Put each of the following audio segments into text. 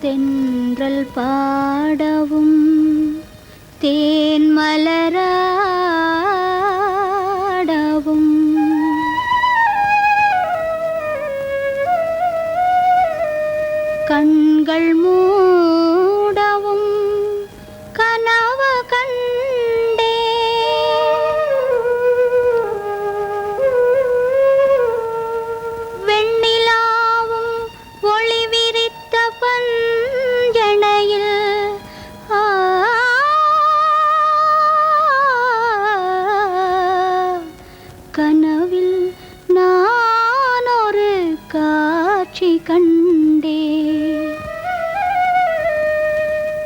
தென்றல் பாடவும் தேன் மலராடவும். கண்கள் மூடவும் கனவு கண் கனவில் நான் ஒரு காட்சி கண்டே.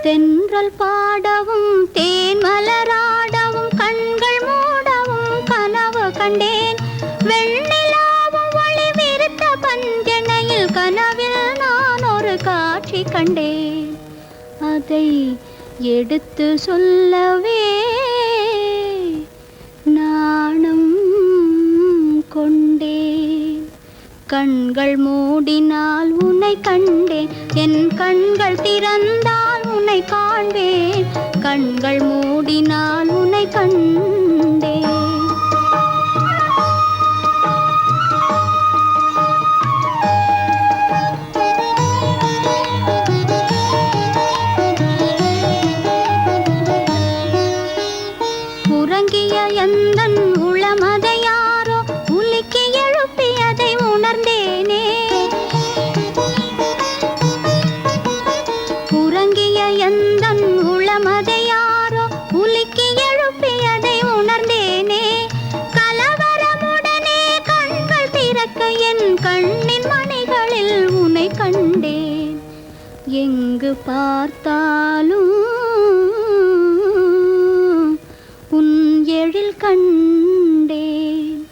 தென்றல் பாடவும் தேன் மலராடவும் கண்கள் மூடவும் கனவு கண்டேன். வெண்ணிலாவும் ஒளி விருத்த பஞ்சனையில் கனவில் நான் ஒரு காட்சி கண்டேன். அதை எடுத்து சொல்லவே கண்கள் மூடினால் உன்னை கண்டேன். என் கண்கள் திறந்தால் உன்னை காண்பேன். கண்கள் மூடினால் உன்னை கண்டேன். உறங்கிய எந்தன் உளமதை என் கண்ணின் மணிகளில் உன்னை கண்டேன். எங்கு பார்த்தாலும் உன் எழில் கண்டேன்.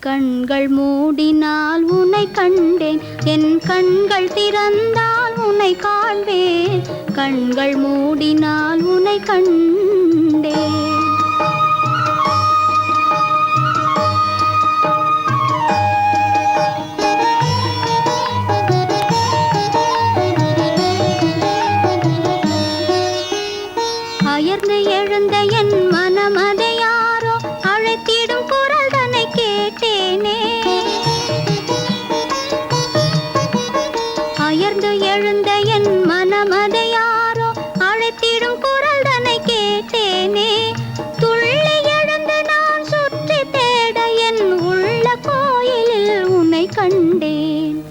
கண்கள் மூடினால் உன்னை கண்டேன். என் கண்கள் திறந்தால் உன்னை காண்பேன். கண்கள் மூடினால் உன்னை கண்டேன் குரல் தன்னை கேட்டேனே. துள்ளி எழுந்து நான் சுற்றி தேட என் உள்ள கோயிலில் உன்னை கண்டேன்.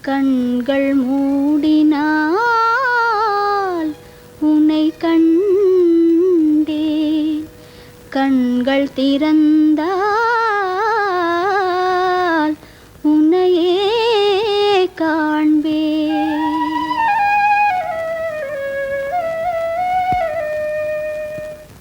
கண்கள் மூடினால் உன்னை கண்டேன். கண்கள் திறந்தால் காண